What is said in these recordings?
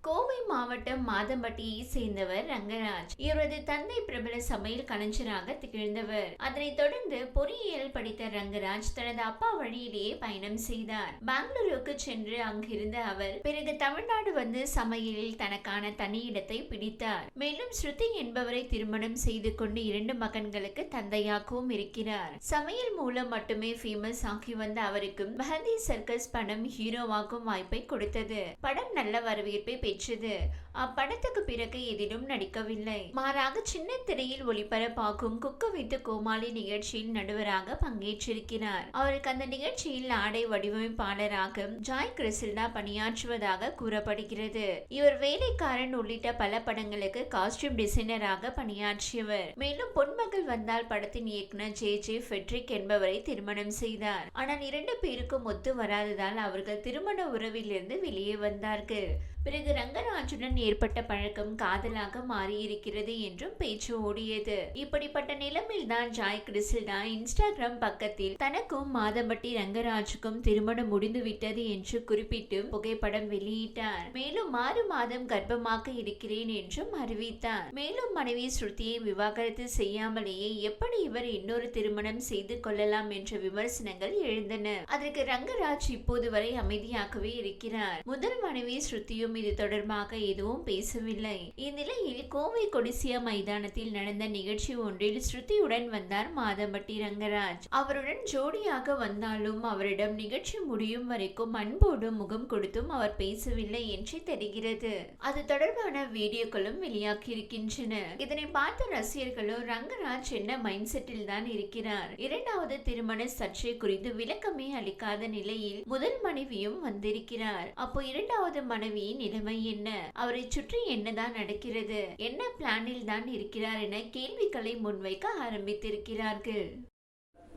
கோவை மாவட்டம் மாதம்பட்டியை சேர்ந்தவர் ரங்கராஜ். இவரது தந்தை பிரபல சமையல் கலைஞராக திகழ்ந்தவர். அதனைத் தொடர்ந்து பொறியியல் படித்த ரங்கராஜ் தனது அப்பா வழியிலேயே பயணம் செய்தார். பெங்களூருக்கு சென்று அங்கிருந்த அவர் பிறகு தமிழ்நாடு வந்து சமையலில் தனக்கான தனி இடத்தை பிடித்தார். மேலும் ஸ்ருதி என்பவரை திருமணம் செய்து கொண்டு இரண்டு மகன்களுக்கு தந்தையாகவும் இருக்கிறார். சமையல் மூலம் மட்டுமே ஃபேமஸ் ஆகி வந்த அவருக்கு மெஹந்தி சர்க்கஸ் படம் ஹீரோவாகும் வாய்ப்பை கொடுத்தது. படம் நல்ல வரவேற்பை பெற்றது. அப்படத்துக்கு பிறகு எதிலும் நடிக்கவில்லை. மாறாக சின்ன திரையில் ஒளிபரப்பாகும் குக்கு வித்து கோமாளி நிகழ்ச்சியில் நடுவராக பங்கேற்றிருக்கிறார். அவருக்கு அந்த நிகழ்ச்சியில் ஆடை வடிவமைப்பாளராக ஜாய் கிறிசில்டா பணியாற்றுவதாக கூறப்படுகிறது. இவர் வேலைக்காரன் உள்ளிட்ட பல படங்களுக்கு காஸ்டியூம் டிசைனராக பணியாற்றியவர். மேலும் பொன்மகள் வந்தால் படத்தின் இயக்குனர் ஜே ஜே ஃபெட்ரிக் என்பவரை திருமணம் செய்தார். ஆனால் இரண்டு பேருக்கும் ஒத்து வராததால் அவர்கள் திருமண உறவிலிருந்து வெளியே வந்தார்கள். பிறகு ரங்கராஜுடன் ஏற்பட்ட பழக்கம் காதலாக மாறியிருக்கிறது என்றும் பேச்சு ஓடியது. இப்படிப்பட்ட நிலைமையில் தான் ஜாய் கிறிஸ்டா இன்ஸ்டாகிராம் பக்கத்தில் தனக்கும் மாதம்பட்டி ரங்கராஜுக்கும் திருமணம் முடிந்துவிட்டது என்று குறிப்பிட்டு புகைப்படம் வெளியிட்டார். மேலும் ஆறு மாதம் கர்ப்பமாக இருக்கிறேன் என்றும் அறிவித்தார். மேலும் மனைவி ஸ்ருதியை விவாகரத்து செய்யாமலேயே எப்படி இவர் இன்னொரு திருமணம் செய்து கொள்ளலாம் என்ற விமர்சனங்கள் எழுந்தன. அதற்கு ரங்கராஜ் இப்போது வரை அமைதியாகவே இருக்கிறார். முதல் மனைவி ஸ்ருதியும் இது தொடர்பாக எதுவும் பேசவில்லை. இந்நிலையில் கோவை கொடிசியா மைதானத்தில் நடந்த நிகழ்ச்சி ஒன்றில் ஸ்ருதியுடன் வந்தார் மாதம்பட்டி ரங்கராஜ். அவருடன் ஜோடியாக வந்தாலும் அவரிடம் நிகழ்ச்சி முடியும் வரைக்கும் அன்போடு முகம் கொடுத்தும் அவர் பேசவில்லை என்று தெரிகிறது. அது தொடர்பான வீடியோக்களும் வெளியாகி இருக்கின்றன இதனை பார்த்த ரசிகர்களும் ரங்கராஜ் என்ன மைண்ட் செட்டில் தான் இருக்கிறார்? இரண்டாவது திருமண சர்ச்சை குறித்து விளக்கமே அளிக்காத நிலையில் முதல் மனைவியும் வந்திருக்கிறார். அப்போ இரண்டாவது மனைவியின் நிலைமை என்ன? அவரை சுற்றி என்னதான் நடக்கிறது? என்ன பிளானில் தான் இருக்கிறார் என கேள்விகளை முன்வைக்க ஆரம்பித்திருக்கிறார்கள்.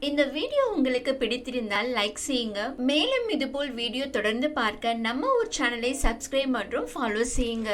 இந்த வீடியோ உங்களுக்கு பிடித்திருந்தால் லைக் செய்யுங்க. மேலும் இதுபோல் வீடியோ தொடர்ந்து பார்க்க நம்ம ஒரு சேனலை சப்ஸ்கிரைப் மற்றும் ஃபாலோ செய்யுங்க.